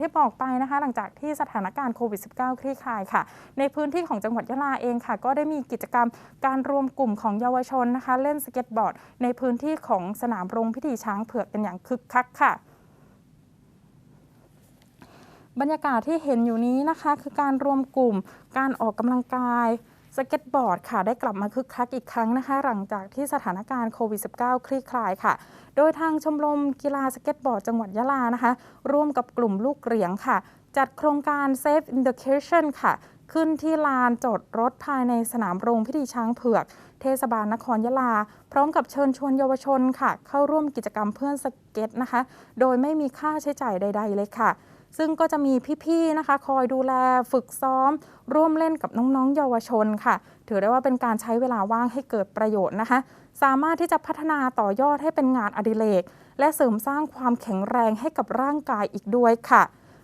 ที่บอกไปนะคะ หลังจากที่สถานการณ์โควิด -19 คลี่คลายค่ะ ในพื้นที่ของจังหวัดยะลาเองค่ะ ก็ได้มีกิจกรรมการรวมกลุ่มของเยาวชนนะคะ เล่นสเก็ตบอร์ด ในพื้นที่ของสนามโรงพิธีช้างเผือกกันอย่างคึกคักค่ะบรรยากาศที่เห็นอยู่นี้นะคะ คือการรวมกลุ่มการออกกำลังกาย สเก็ตบอร์ดค่ะได้กลับมาคึกคักอีกครั้งนะคะ หลังจากที่สถานการณ์โควิด -19 คลี่คลายค่ะ โดยทางชมรมกีฬาสเก็ตบอร์ดจังหวัดยะลานะคะ ร่วมกับกลุ่มลูกเหรียงค่ะ จัดโครงการ Safe Education ค่ะ ขึ้นที่ลานจอดรถภายในสนามโรงพิธีช้างเผือก เทศบาลนครยะลา พร้อมกับเชิญชวนเยาวชนค่ะ เข้าร่วมกิจกรรมเพื่อนสเก็ตนะคะ โดยไม่มีค่าใช้จ่ายใด ๆ เลยค่ะ ซึ่งก็จะมีพี่ๆนะคะ คอยดูแลฝึกซ้อม ร่วมเล่นกับน้องๆ เยาวชนค่ะ ถือได้ว่าเป็นการใช้เวลาว่างให้เกิดประโยชน์นะคะ สามารถที่จะพัฒนาต่อยอดให้เป็นงานอดิเรกและเสริมสร้างความแข็งแรงให้กับร่างกายอีกด้วยค่ะ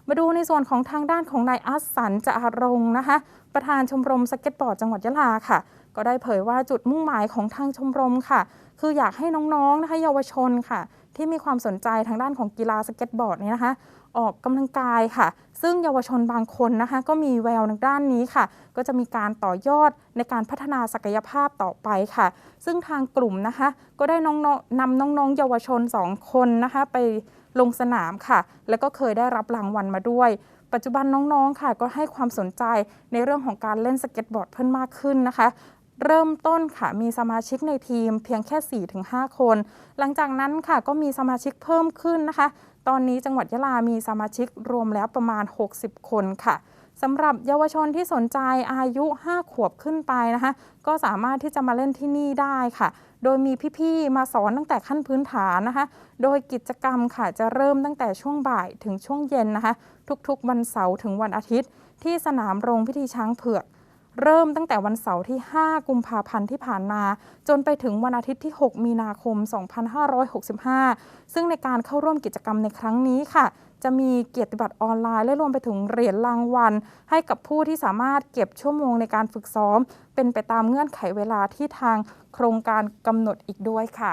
มาดูในส่วนของทางด้านของนายอัสสันจะอารงนะคะ ประธานชมรมสเก็ตบอร์ดจังหวัดยะลาค่ะ ก็ได้เผยว่าจุดมุ่งหมายของทางชมรมค่ะ คืออยากให้น้องๆนะคะเยาวชนค่ะ ที่มีความสนใจทางด้านของกีฬาสเก็ตบอร์ดนี้นะคะ ออกกำลังกายค่ะ ซึ่งเยาวชนบางคนนะคะ ก็มีแววในด้านนี้ค่ะ ก็จะมีการต่อยอดในการพัฒนาศักยภาพต่อไปค่ะ ซึ่งทางกลุ่มนะคะ ก็ได้น้องๆนำน้องๆ เยาวชน 2 คนนะคะ ไปลงสนามค่ะ แล้วก็เคยได้รับรางวัลมาด้วยปัจจุบันน้องๆ ค่ะ ก็ให้ความสนใจในเรื่องของการเล่นสเก็ตบอร์ดเพิ่มมากขึ้นนะคะ เริ่มต้นค่ะมีสมาชิกในทีมเพียงแค่ 4-5 คน หลังจากนั้นค่ะก็มีสมาชิกเพิ่มขึ้นนะคะ ตอนนี้จังหวัดยะลามีสมาชิกรวมแล้วประมาณ 60 คนค่ะสำหรับเยาวชนที่สนใจอายุ 5 ขวบขึ้นไปนะคะ ก็สามารถที่จะมาเล่นที่นี่ได้ค่ะ โดยมีพี่ๆ มาสอนตั้งแต่ขั้นพื้นฐานนะคะ โดยกิจกรรมค่ะจะเริ่มตั้งแต่ช่วงบ่ายถึงช่วงเย็นนะคะ ทุกๆ วันเสาร์ถึงวันอาทิตย์ ที่สนามโรงพิธีช้างเผือก เริ่มตั้งแต่วันเสาร์ที่ 5 กุมภาพันธ์ที่ผ่านมา จนไปถึงวันอาทิตย์ที่ 6 มีนาคม 2565 ซึ่งในการเข้าร่วมกิจกรรมในครั้งนี้ค่ะ จะมีเกียรติบัตรออนไลน์และรวมไปถึงเหรียญรางวัล ให้กับผู้ที่สามารถเก็บชั่วโมงในการฝึกซ้อม เป็นไปตามเงื่อนไขเวลาที่ทางโครงการกำหนดอีกด้วยค่ะ